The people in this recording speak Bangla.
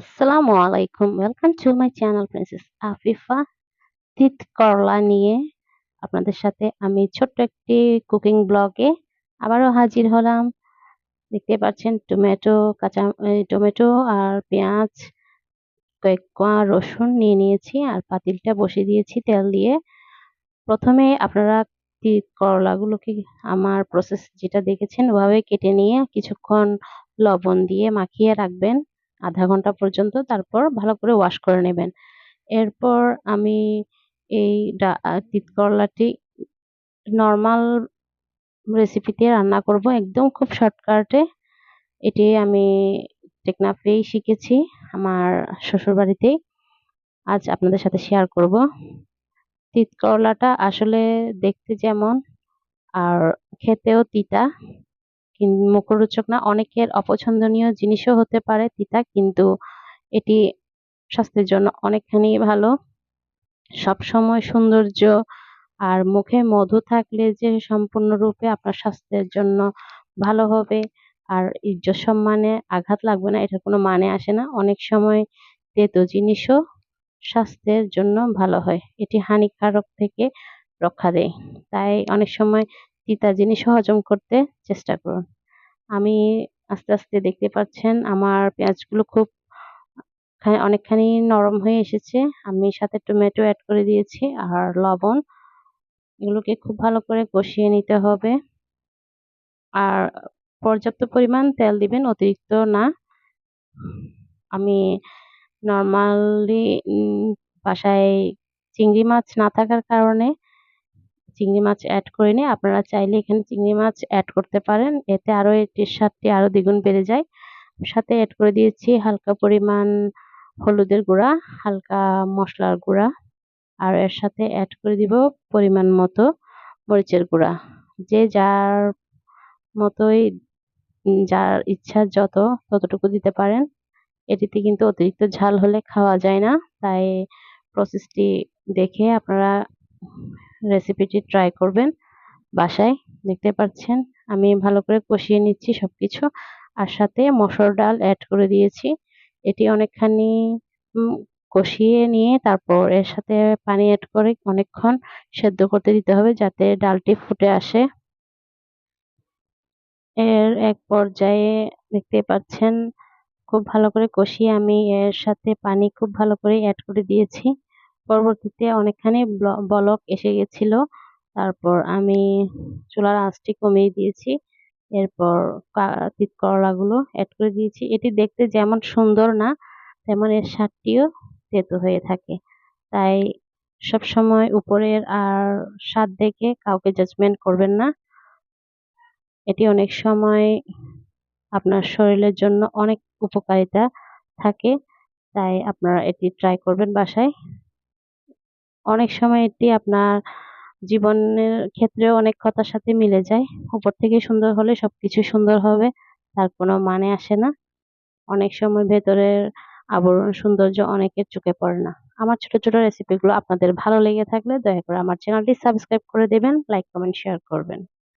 আসসালামু আলাইকুম welcome to my channel princess Afifa তিত করলা নিয়ে আপনাদের সাথে আমি ছোট্ট একটি কুকিং ব্লগে আবারও হাজির হলাম। দেখতে পাচ্ছেন টমেটো, কাঁচা টমেটো আর পেঁয়াজ, কয়েক কোয়া রসুন নিয়ে নিয়েছি আর পাতিলটা বসিয়ে দিয়েছি তেল দিয়ে। প্রথমে আপনারা তিত করলাগুলোকে আমার প্রসেস যেটা দেখেছেন, ওভাবে কেটে নিয়ে কিছুক্ষণ লবণ দিয়ে মাখিয়ে রাখবেন। আধা ঘণ্টা পর্যন্ত তারপর ভালো করে ওয়াশ করে নেবেন। এরপর আমি এই তিত করলাটি নর্মাল রেসিপিতে রান্না করব। একদম খুব শর্টকাটে এটি আমি টেকনাফেই শিখেছি আমার শ্বশুরবাড়িতেই। আজ আপনাদের সাথে শেয়ার করব। তিত করলাটা আসলে দেখতে যেমন আর খেতেও তিতা। মুখরোচক না, অনেকের অপছন্দনীয় জিনিসও হতে পারে তিতা, কিন্তু এটি স্বাস্থ্যের জন্য অনেকখানি ভালো। সবসময় সৌন্দর্য আর মুখে মধু থাকলে যে সম্পূর্ণরূপে আপনার স্বাস্থ্যের জন্য ভালো হবে আর ইজ্জত সম্মানে আঘাত লাগবে না, এটার কোনো মানে আসে না। অনেক সময় তেতো জিনিসও স্বাস্থ্যের জন্য ভালো হয়, এটি হানিকারক থেকে রক্ষা দেয়। তাই অনেক সময় তিতা জিনিসও হজম করতে চেষ্টা করুন। আমি আস্তে আস্তে দেখতে পাচ্ছেন, আমার পেঁয়াজগুলো খুব অনেকখানি নরম হয়ে এসেছে। আমি সাথে টমেটো অ্যাড করে দিয়েছি আর লবণ। এগুলোকে খুব ভালো করে কষিয়ে নিতে হবে। আর পর্যাপ্ত পরিমাণ তেল দিবেন, অতিরিক্ত না। আমি নর্মালি বাসায় চিংড়ি মাছ না থাকার কারণে চিংড়ি মাছ অ্যাড করে নিই আপনারা চাইলে এখানে চিংড়ি মাছ অ্যাড করতে পারেন। এতে আরও এটির স্বাদটি আরও দ্বিগুণ বেড়ে যায়। সাথে অ্যাড করে দিয়েছি হালকা পরিমাণ হলুদের গুঁড়া, হালকা মশলার গুঁড়া। আর এর সাথে অ্যাড করে দিব পরিমাণ মতো মরিচের গুঁড়া। যে যার মতোই, যার ইচ্ছা যত, ততটুকু দিতে পারেন। এটিতে কিন্তু অতিরিক্ত ঝাল হলে খাওয়া যায় না। তাই প্রসেসটি দেখে আপনারা রেসিপিটি ট্রাই করবেন, বাসায় দেখতে পাচ্ছেন। আমি ভালো করে কষিয়ে নিচ্ছি সব কিছু আর সাথে মসুর ডাল অ্যাড করে দিয়েছি। এটি অনেকখানি কষিয়ে নিয়ে তারপর এর সাথে পানি অ্যাড করে অনেকক্ষণ সেদ্ধ করতে দিতে হবে যাতে ডালটি ফুটে আসে। এর এক পর্যায়ে দেখতে পাচ্ছেন, খুব ভালো করে কষিয়ে আমি এর সাথে পানি খুব ভালো করে অ্যাড করে দিয়েছি। পরবর্তীতে অনেকখানি বলক এসে গেছিল। তারপর আমি চুলার আঁচটি কমিয়ে দিয়েছি। এরপর তিত করলাগুলো অ্যাড করে দিয়েছি। এটি দেখতে যেমন সুন্দর না, তেমন এর স্বাদটিও তেতো হয়ে থাকে। তাই সব সময় উপরের আর স্বাদ দেখে কাউকে জাজমেন্ট করবেন না। এটি অনেক সময় আপনার শরীরের জন্য অনেক উপকারিতা থাকে। তাই আপনারা এটি ট্রাই করবেন বাসায়। অনেক সময় এটি আপনার জীবনের ক্ষেত্রেও অনেক কথার সাথে মিলে যায়। উপর থেকে সুন্দর হলে সবকিছু সুন্দর হবে, তার কোনো মানে আসে না। অনেক সময় ভেতরের আবরণ সৌন্দর্য অনেকের চোখে পড়ে না। আমার ছোট ছোট রেসিপিগুলো আপনাদের ভালো লেগে থাকলে দয়া করে আমার চ্যানেলটি সাবস্ক্রাইব করে দেবেন লাইক কমেন্ট শেয়ার করবেন।